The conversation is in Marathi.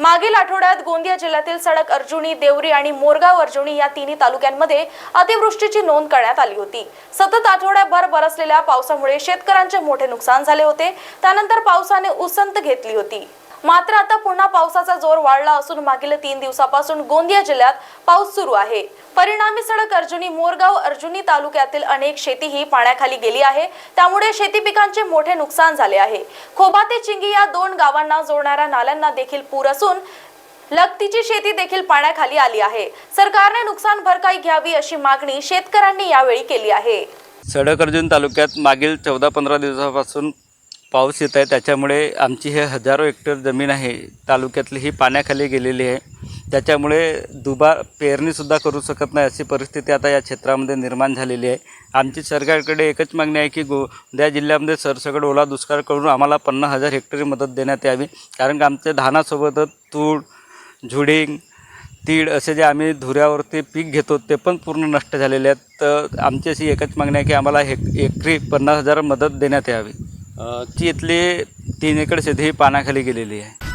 मागील आठवड्यात गोंदिया जिल्ह्यातील सडक अर्जुनी देवरी आणि मोरगाव अर्जुनी या तिन्ही तालुक्यांमध्ये अतिवृष्टीची नोंद करण्यात आली होती. सतत आठवड्याभर बरसलेल्या पावसामुळे शेतकऱ्यांचे मोठे नुकसान झाले होते. त्यानंतर पावसाने उसंत घेतली होती. मात्र आता पुन्हा पावसाचा जोर वाढला असून मागील तीन दिवसापासून गोंदिया जिल्ह्यात पाऊस सुरू आहे. परिणामी सडक अर्जुनी मोरगाव अर्जुनी तालुक्यातील अनेक शेती ही पाण्याखाली गेली आहे. त्यामुळे शेती पिकांचे मोठे नुकसान झाले आहे. खोबा ते चिंगी या दोन गावांना जोडणाऱ्या नाल्यांना देखील पूर असून लगतीची शेती देखील पाण्याखाली आली आहे. सरकारने नुकसान भरपाई घ्यावी अशी मागणी शेतकऱ्यांनी यावेळी केली आहे. सडक अर्जुन तालुक्यात मागील चौदा पंधरा दिवसापासून पाऊस येत आहे. त्याच्यामुळे आमची हे हजारो हेक्टर जमीन आहे. तालुक्यातली ही पाण्याखाली गेलेली आहे. त्याच्यामुळे दुबार पेरणीसुद्धा करू शकत नाही अशी परिस्थिती आता या क्षेत्रामध्ये निर्माण झालेली आहे. आमची सरकारकडे एकच मागणी आहे की गोंदिया जिल्ह्यामध्ये सरसकट ओला दुष्काळ करून आम्हाला पन्नास हजार हेक्टरी मदत देण्यात यावी. कारण की आमच्या धानासोबतच तूर झुडिंग तीळ असे जे आम्ही धुऱ्यावरती पीक घेतो ते पण पूर्ण नष्ट झालेले आहेत. तर आमची अशी एकच मागणी आहे की आम्हाला हेक एकरी पन्नास हजार मदत देण्यात यावी. ती ची इथली तीन एकर शेती ही पाण्याखाली गेलेली आहे.